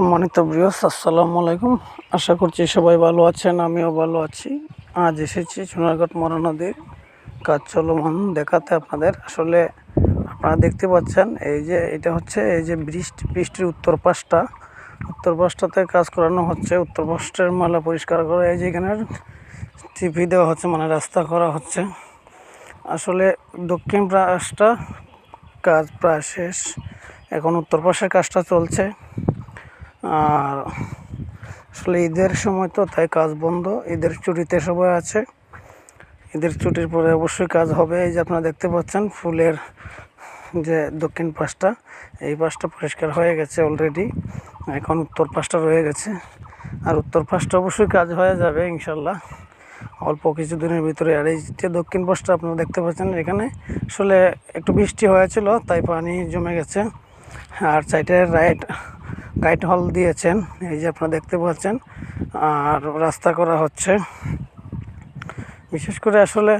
সম্মানিত বৃহস আসসালামু আলাইকুম। আশা করছি সবাই ভালো আছেন, আমিও ভালো আছি। আজ এসেছি সোনারঘাট মরা নদীর কাজ চলমান দেখাতে আপনাদের। আসলে আপনারা দেখতে পাচ্ছেন, এই যে এটা হচ্ছে, এই যে বৃষ্টি, বৃষ্টির উত্তর পাশটা উত্তর পাশটাতে কাজ করানো হচ্ছে উত্তর পাশের মালা পরিষ্কার করে, এই যে এখানে টিপি দেওয়া হচ্ছে মানে রাস্তা করা হচ্ছে। আসলে দক্ষিণ পাশটা কাজ প্রায় শেষ। এখন উত্তর পাশের কাজটা চলছে। আর আসলে ঈদের সময় তো তাই কাজ বন্ধ। ঈদের ছুটিতে সবাই আছে। ঈদের ছুটির পরে অবশ্যই কাজ হবে। এই যে আপনারা দেখতে পাচ্ছেন, ফুলের যে দক্ষিণ পাশটা, এই পাশটা পরিষ্কার হয়ে গেছে অলরেডি এখন উত্তর পাশটা রয়ে গেছে। আর উত্তর পাশটা অবশ্যই কাজ হয়ে যাবে, ইনশাল্লাহ। অল্প কিছু দিনের ভিতরে। আর এই যে দক্ষিণ পাশটা আপনারা দেখতে পাচ্ছেন, এখানে আসলে একটু বৃষ্টি হয়েছিল, তাই পানি জমে গেছে। আর সাইডের রাইট গাইড হল দিয়েছেন, এই যে আপনারা দেখতে পাচ্ছেন, আর রাস্তা করা হচ্ছে। বিশেষ করে আসলে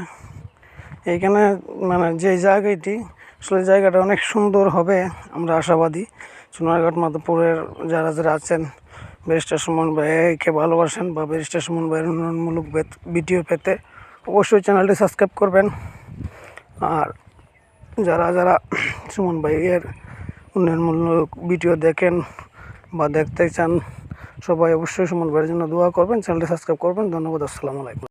এইখানে মানে যে জায়গাটি, আসলে জায়গাটা অনেক সুন্দর হবে, আমরা আশাবাদী। সোনারঘাট মাধবপুরের যারা যারা আছেন, ব্যারিস্টার সুমন ভাইকে ভালোবাসেন বা ব্যারিস্টার সুমন ভাইয়ের উন্নয়নমূলক ভিডিও পেতে অবশ্যই চ্যানেলটি সাবস্ক্রাইব করবেন। আর যারা যারা সুমন ভাইয়ের উন্নয়নমূলক ভিডিও দেখেন বা দেখতে চান সবাই অবশ্যই সুমন ভাইয়ের জন্য দোয়া করবেন, চ্যানেলটি সাবস্ক্রাইব করবেন। ধন্যবাদ, আসসালামু আলাইকুম।